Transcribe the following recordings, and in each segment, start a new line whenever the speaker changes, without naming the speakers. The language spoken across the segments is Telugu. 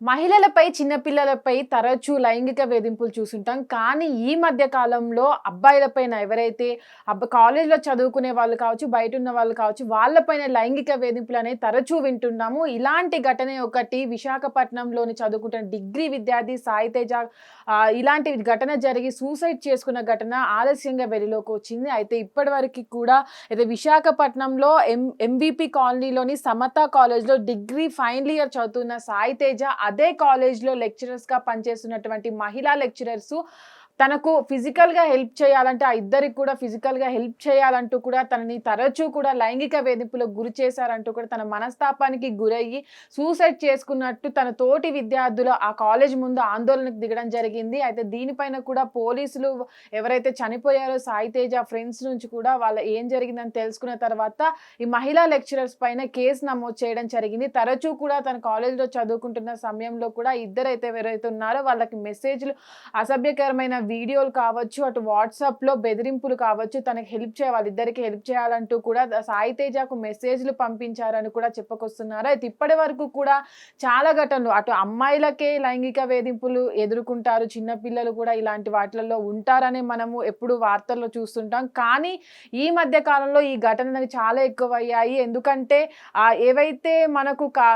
మహిళలపై చిన్నపిల్లలపై తరచూ లైంగిక వేధింపులు చూస్తుంటాం. కానీ ఈ మధ్య కాలంలో అబ్బాయిలపైన ఎవరైతే అబ్బ కాలేజ్లో చదువుకునే వాళ్ళు కావచ్చు బయట ఉన్న వాళ్ళు కావచ్చు వాళ్ళపైన లైంగిక వేధింపులు అనేవి తరచూ వింటున్నాము. ఇలాంటి ఘటనే ఒకటి విశాఖపట్నంలోని చదువుకుంటున్న డిగ్రీ విద్యార్థి సాయితేజ ఇలాంటి ఘటన జరిగి సూసైడ్ చేసుకున్న ఘటన ఆలస్యంగా వెలులోకి వచ్చింది. అయితే ఇప్పటివరకు కూడా అయితే విశాఖపట్నంలో ఎం ఎంబీపీ కాలనీలోని సమత కాలేజ్లో డిగ్రీ ఫైనల్ ఇయర్ చదువుతున్న సాయితేజ అదే కాలేజ్లో లెక్చరర్స్గా పనిచేస్తున్నటువంటి మహిళా లెక్చరర్స్ తనకు ఫిజికల్గా హెల్ప్ చేయాలంటే ఆ ఇద్దరికి కూడా ఫిజికల్గా హెల్ప్ చేయాలంటూ కూడా తనని తరచూ కూడా లైంగిక వేధింపులకు గురి చేశారంటూ కూడా తన మనస్తాపానికి గురయ్యి సూసైడ్ చేసుకున్నట్టు తన తోటి విద్యార్థులు ఆ కాలేజ్ ముందు ఆందోళనకు దిగడం జరిగింది. అయితే దీనిపైన కూడా పోలీసులు ఎవరైతే చనిపోయారో సాయి తేజ ఫ్రెండ్స్ నుంచి కూడా వాళ్ళ ఏం జరిగిందని తెలుసుకున్న తర్వాత ఈ మహిళా లెక్చరర్స్ పైన కేసు నమోదు చేయడం జరిగింది. తరచూ కూడా తన కాలేజ్లో చదువుకుంటున్న సమయంలో కూడా ఇద్దరైతే ఎవరైతే ఉన్నారో వాళ్ళకి మెసేజ్లు అసభ్యకరమైన వీడియోలు కావచ్చు అటు వాట్సాప్లో బెదిరింపులు కావచ్చు తనకి హెల్ప్ చేయాలి ఇద్దరికి హెల్ప్ చేయాలంటూ కూడా సాయి తేజకు మెసేజ్లు పంపించారని కూడా చెప్పుకొస్తున్నారు. అయితే ఇప్పటి వరకు కూడా చాలా ఘటనలు అటు అమ్మాయిలకే లైంగిక వేధింపులు ఎదుర్కొంటారు చిన్నపిల్లలు కూడా ఇలాంటి వాటిలలో ఉంటారని మనము ఎప్పుడు వార్తల్లో చూస్తుంటాం. కానీ ఈ మధ్య కాలంలో ఈ ఘటనలు చాలా ఎక్కువయ్యాయి. ఎందుకంటే ఏవైతే మనకు కా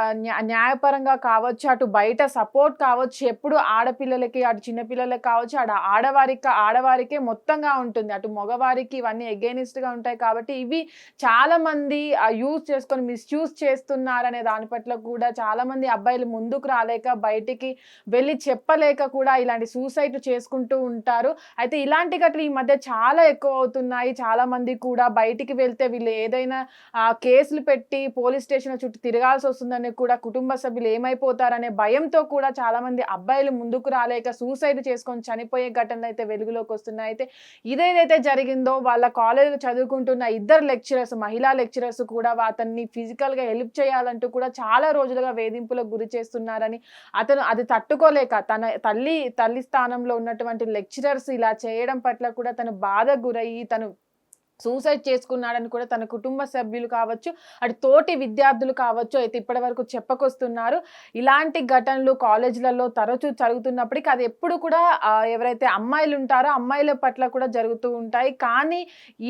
న్యాయపరంగా కావచ్చు అటు బయట సపోర్ట్ కావచ్చు ఎప్పుడు ఆడపిల్లలకి అటు చిన్నపిల్లలకి కావచ్చు అటు ఆడవారికి ఆడవారికే మొత్తంగా ఉంటుంది. అటు మగవారికి ఇవన్నీ ఎగెనిస్ట్గా ఉంటాయి కాబట్టి ఇవి చాలామంది యూజ్ చేసుకొని మిస్యూజ్ చేస్తున్నారనే దాని పట్ల కూడా చాలామంది అబ్బాయిలు ముందుకు రాలేక బయటికి వెళ్ళి చెప్పలేక కూడా ఇలాంటి సూసైడ్ చేసుకుంటూ ఉంటారు. అయితే ఇలాంటి ఘటనలు ఈ మధ్య చాలా ఎక్కువ అవుతున్నాయి. చాలామంది కూడా బయటికి వెళ్తే వీళ్ళు ఏదైనా కేసులు పెట్టి పోలీస్ స్టేషన్ చుట్టూ తిరగాల్సి వస్తుందని కూడా కుటుంబ సభ్యులు ఏమైపోతారనే భయంతో కూడా చాలామంది అబ్బాయిలు ముందుకు రాలేక సూసైడ్ చేసుకొని చనిపోయే ఘటనలు అయితే వెలుగులోకి వస్తున్నాయి. అయితే ఇదేదైతే జరిగిందో వాళ్ళ కాలేజీలో చదువుకుంటున్న ఇద్దరు లెక్చరర్స్ మహిళా లెక్చరర్స్ కూడా అతన్ని ఫిజికల్గా హెల్ప్ చేయాలంటూ కూడా చాలా రోజులుగా వేధింపులకు గురి చేస్తున్నారని అతను అది తట్టుకోలేక తన తల్లి తల్లి స్థానంలో ఉన్నటువంటి లెక్చరర్స్ ఇలా చేయడం పట్ల కూడా తను బాధ గురయ్యి తను సూసైడ్ చేసుకున్నాడని కూడా తన కుటుంబ సభ్యులు కావచ్చు అటు తోటి విద్యార్థులు కావచ్చు అయితే ఇప్పటి వరకు చెప్పకొస్తున్నారు. ఇలాంటి ఘటనలు కాలేజీలలో తరచూ జరుగుతున్నప్పటికీ అది ఎప్పుడు కూడా ఎవరైతే అమ్మాయిలు ఉంటారో అమ్మాయిల పట్ల కూడా జరుగుతూ ఉంటాయి. కానీ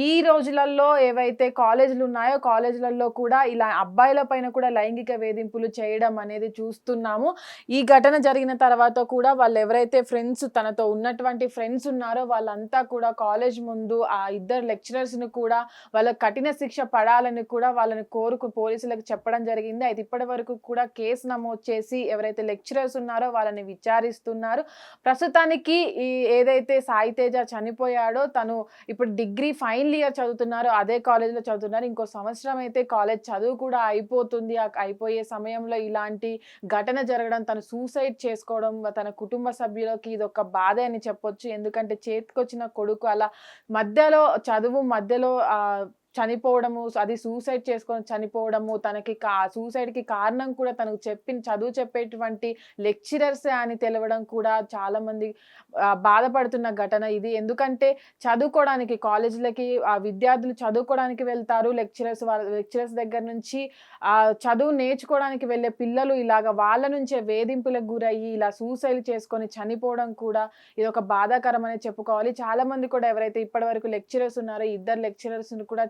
ఈ రోజులలో ఏవైతే కాలేజీలు ఉన్నాయో కాలేజీలలో కూడా ఇలా అబ్బాయిల పైన కూడా లైంగిక వేధింపులు చేయడం అనేది చూస్తున్నాము. ఈ ఘటన జరిగిన తర్వాత కూడా వాళ్ళు ఎవరైతే ఫ్రెండ్స్ తనతో ఉన్నటువంటి ఫ్రెండ్స్ ఉన్నారో వాళ్ళంతా కూడా కాలేజ్ ముందు ఆ ఇద్దరు లెక్చరర్స్ పోలీసును కూడా వాళ్ళ కఠిన శిక్ష పడాలని కూడా వాళ్ళని కోరుకు పోలీసులకు చెప్పడం జరిగింది. అయితే ఇప్పటి వరకు కూడా కేసు నమోదు చేసి ఎవరైతే లెక్చరర్స్ ఉన్నారో వాళ్ళని విచారిస్తున్నారు. ప్రస్తుతానికి ఈ ఏదైతే సాయి తేజ చనిపోయాడో తను ఇప్పుడు డిగ్రీ ఫైనల్ ఇయర్ చదువుతున్నారో అదే కాలేజ్లో చదువుతున్నారు. ఇంకో సంవత్సరం అయితే కాలేజ్ చదువు కూడా అయిపోతుంది. అయిపోయే సమయంలో ఇలాంటి ఘటన జరగడం తను సూసైడ్ చేసుకోవడం తన కుటుంబ సభ్యులకి ఇది ఒక బాధ అని చెప్పొచ్చు. ఎందుకంటే చేతికొచ్చిన కొడుకు అలా మధ్యలో చదువు మధ్య మధ్యలో ఆ చనిపోవడము అది సూసైడ్ చేసుకొని చనిపోవడము తనకి కా సూసైడ్కి కారణం కూడా తనకు చెప్పిన చదువు చెప్పేటువంటి లెక్చరర్సే అని తెలవడం కూడా చాలామంది బాధపడుతున్న ఘటన ఇది. ఎందుకంటే చదువుకోవడానికి కాలేజీలకి ఆ విద్యార్థులు చదువుకోవడానికి వెళ్తారు. లెక్చరర్స్ వాళ్ళ లెక్చరర్స్ దగ్గర నుంచి ఆ చదువు నేర్చుకోవడానికి వెళ్ళే పిల్లలు ఇలాగ వాళ్ళ నుంచే వేధింపులకు గురయ్యి ఇలా సూసైడ్ చేసుకొని చనిపోవడం కూడా ఇది ఒక బాధాకరమని చెప్పుకోవాలి. చాలామంది కూడా ఎవరైతే ఇప్పటి వరకు లెక్చరర్స్ ఉన్నారో ఇద్దరు లెక్చరర్స్ కూడా